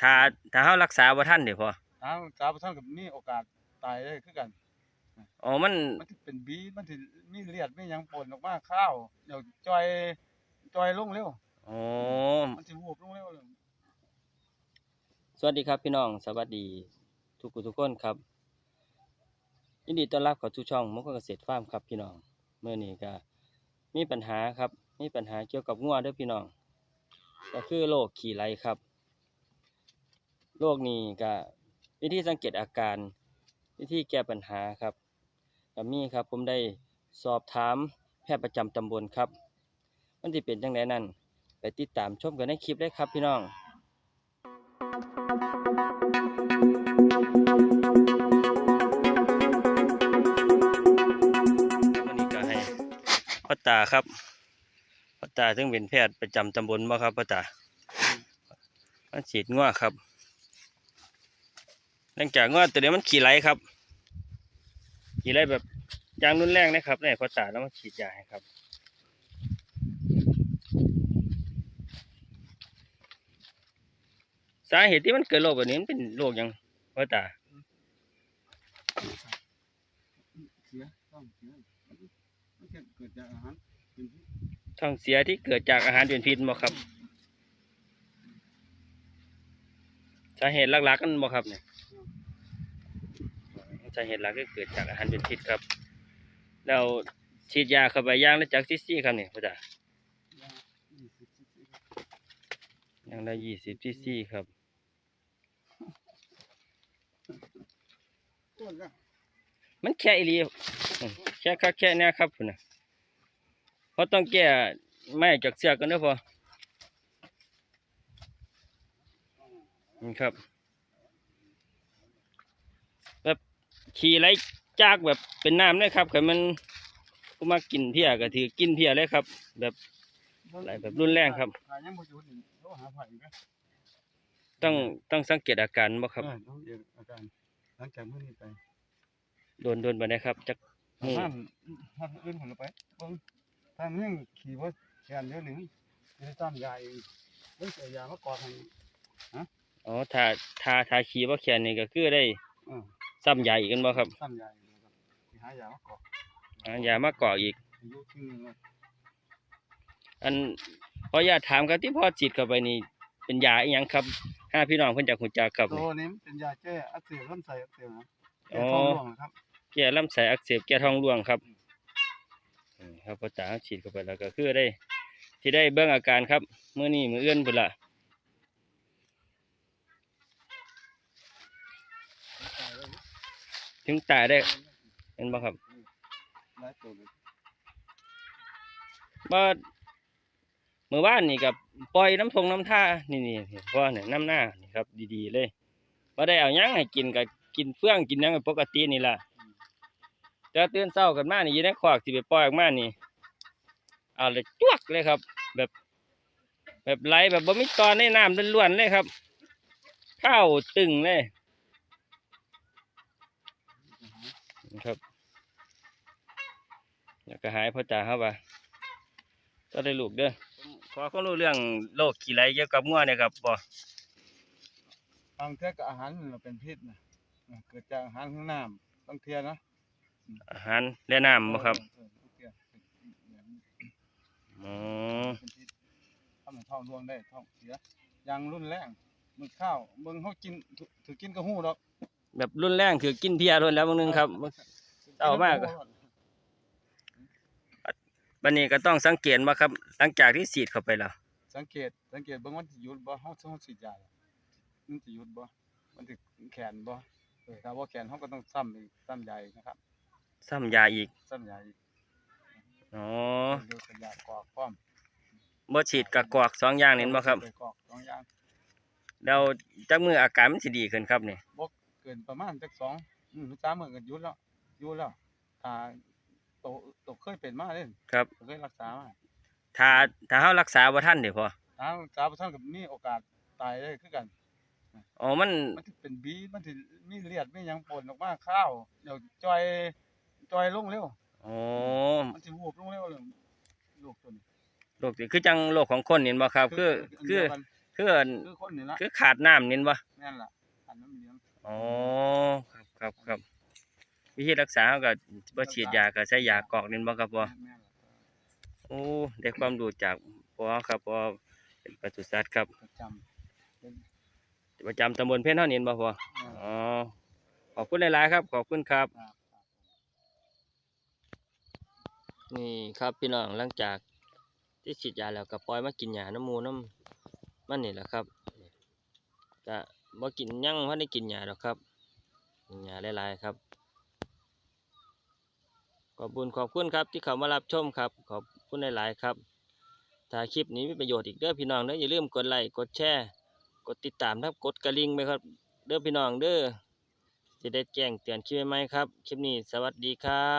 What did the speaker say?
ถ้าถ้าเฮารักษาบ่ทันเด้พอทางสาวท่านกับนี่โอกาสตายได้คือกัน อ๋อมันมันสิเป็นบีมันสิมีเลือดมีหยังปนออกมาข้าวเดี๋ยวจอยจอยลงเร็ว อ๋อ มันสิวูบลงเร็วเลย สวัสดีครับพี่น้องสวัสดีทุกผู้ทุกคนครับ ยินดีต้อนรับเข้าสู่ช่องมกเกษตรฟาร์มครับพี่น้องเมื่อนี้ก็มีปัญหาครับมีปัญหาเกี่ยวกับงัวเด้วยพี่น้อง ก็คือโรคขี่ไหลครับ โรคนี้ก็วิธีสังเกตอาการ วิธีแก้ปัญหาครับก็มีครับผมได้สอบถามแพทย์ประจำตำบลครับ มันจะเป็นจังไดนั้นไปติดตามชมกันในคลิปเลยครับพี่น้องวันนี้ก็ให้พ่อตาครับพ่อตาซึ่งเป็นแพทย์ประจำตำบลบ่ครับพ่อตามาฉีดง้อครับ หลังจากง้อตัวนี้มันขี่ไหลครับ ขี่ไหลแบบยางรุนแรงนะครับเนี่ยพอตาแล้วมาฉีดยาให้ครับสาเหตุที่มันเกิดโรคแบบนี้มันเป็นโรคยังพอตาท้องเสียมันเกิดจากอาหารเป็นพิษท้องเสียที่เกิดจากอาหารเป็นพิษบ่ครับ สาเหตุหลักๆกันบ่ครับเนี่ย สาเหตุหลักก็เกิดจากอาหารเป็นพิษครับแล้วฉีดยาเข้าไปย่างและจากซิซี่ครับเนี่ยพ่อจ๋ายายี่สิบสิบสิบอย่างละยี่สิบซิซี่ครับมันแค่อีลีแค่คักแค่เนี้ยครับพุ่นะเพราะต้องแก้ไม้จากเสือกกันด้อพอนะครับ ขี่ไหลจากแบบเป็นน้ำเลยครับแต่มันผู้มากินเพียก็ถือกินเพียเลยครับ แบบไหลแบบรุนแรงครับหายังบ่หยุดนี่โทรหาไผอีกนะต้องต้องสังเกตอาการบ่ครับเออต้องเรียนอาการหลังจากมื้อนี้ไปโดนโดนไปนะครับจักอืมท่านท่านอื่นผมไปเบิ่งท่านยังขี่ว่าแขนเดียวหนึ่งจะต้านยาเองเบิ่งแต่ยามากอดให้อ๋อถ้าถ้าถ้าขี่บ่แขนนี่ก็คือได้เออ ซ้ำยาอีกกันบ่ครับต้านยาเองครับสิหายามากอดหายามาเกาะอีกอายุที่นึงเลยอันพออยากถามครับที่พ่อฉีดเข้าไปนี่เป็นยาอีหยังครับห้าพี่น้องเพิ่นจากหูจักครับตัวนี้มันเป็นยาแก้อักเสบลำไส้อักเสบนะแก้อ๋อท้องร่วงนะครับแก้ลำไส้อักเสบแก้ท้องร่วงครับอืมครับพอตาฉีดเข้าไปแล้วก็คือได้ ที่ได้เบิ่งอาการครับมื้อนี้มื้ออื่นพุ่นละ ถึงตายได้ เห็นบ่ครับหลายตัวเลยว่าเมื่อวานนี่กับปล่อยน้ำทงน้ำท่านี่นี่เห็นบ่เนี่ยน้ำหน้านี่ครับ ดีๆเลยบ่ได้เอายังให้กินก็กินเฟื่องกินยังปกตินี่ล่ะแต่ตื่นเช้ากันมากนี่อยู่ในคอกสิไปปล่อยออกมานี่เอาเลยจวกเลยครับ แบบ แบบไหลแบบบ่มีตอนในน้ำล้วนๆเลยครับ ข้าวตึงเลย นะครับแล้วก็หายพ่อจ๋าครับว่าก็ได้ลูกเด้อผมขอความรู้เรื่องโรคขี้ไหลเกี่ยวกับงัวเนี่ยครับบ่บางเทื่อก็อาหารมันเป็นพิษนะนะเกิดจากอาหารข้างน้ำบางเทื่อนะอาหารและน้ำบ่ครับเออบางเทื่อเป็นแบบนี้อ๋อเป็นพิษทำให้ท้องร่วงได้ท้องเสียอย่างรุนแรงมึงข้าวเบิ่งเขากินถือถือกินกระหู้ดอก แบบรุนแรงคือกินเพียโดนแล้วบางนึงครับเศร้ามากอะบัดนี้ก็ต้องสังเกตว่าครับ หลังจากที่ฉีดเข้าไปแล้ว สังเกต สังเกตเบิ่งมันสิหยุดบ่เฮาต้องฉีดยาล่ะมันสิหยุดบ่มันสิแขนบ่เออถ้าบ่แขนเฮาก็ต้องซ้ำอีกซ้ำยาอีกนะครับซ้ำยาอีกซ้ำยาอีกอ๋อดูสัญญาณกรอกพร้อมบ่ฉีดกับกอกสองอย่างนี่บ่ครับไปกรอกสองอย่างแล้วจักมืออาการมันสิดีขึ้นครับนี่บ่ เกินประมาณจักสองอืมสามมื้อก็หยุดแล้วหยุดแล้วถ้าโตโตเคยเป็นมาเด้ครับเคยรักษามาถ้าถ้าเฮารักษาบ่ทันเด้พอถ้ารักษาบ่ทันก็มีโอกาสตายได้คือกันอ๋อมันมันสิเป็นบีมันสิมีเลือดมีหยังปนออกมาข้าวเดี๋ยวจอยจอยลงเร็วอ๋อมันสิวูบลงเร็วเลยลูกตัวนี้โรคนี่คือจังโรคของคนนี่บ่ครับ คือคือนเดียวกันคือคืออันคือคนนี่ละคือขาดน้ำนินบ่แม่นล่ะ อันนั้นเลี้ยงอ๋อครับครับครับวิธีรักษาเขาก็บ่ฉีดยาก็ใช้ยากรอกนินบ่ครับบ่แม่นล่ะโอ้ได้ความรู้จากพ่อครับพ่อเป็นปศุสัตว์ครับประจำเป็นประจำตำบลเพ่นเฮานี่บ่พ่อแม่นอ๋อขอบคุณหลายๆครับ ขอบคุณครับครับ นี่ครับพี่น้องหลังจากที่ฉีดยาแล้วก็ปล่อยมากินหญ้าน้ำหมูน้ำมันนี่แหละครับก็ บ่กินยังเพราะได้กินหญ้าดอกครับหญ้าหลายๆครับ ขอบคุณขอบคุณครับที่เข้ามารับชมครับ ขอบคุณหลายๆครับ ถ้าคลิปนี้มีประโยชน์อีกเด้อพี่น้องเด้ออย่าลืมกดไลค์กดแชร์กดติดตามครับกดกระลิ่งไปครับ เด้อพี่น้องเด้อจะได้แจ้งเตือนคลิปใหม่ๆครับ คลิปนี้สวัสดีครับ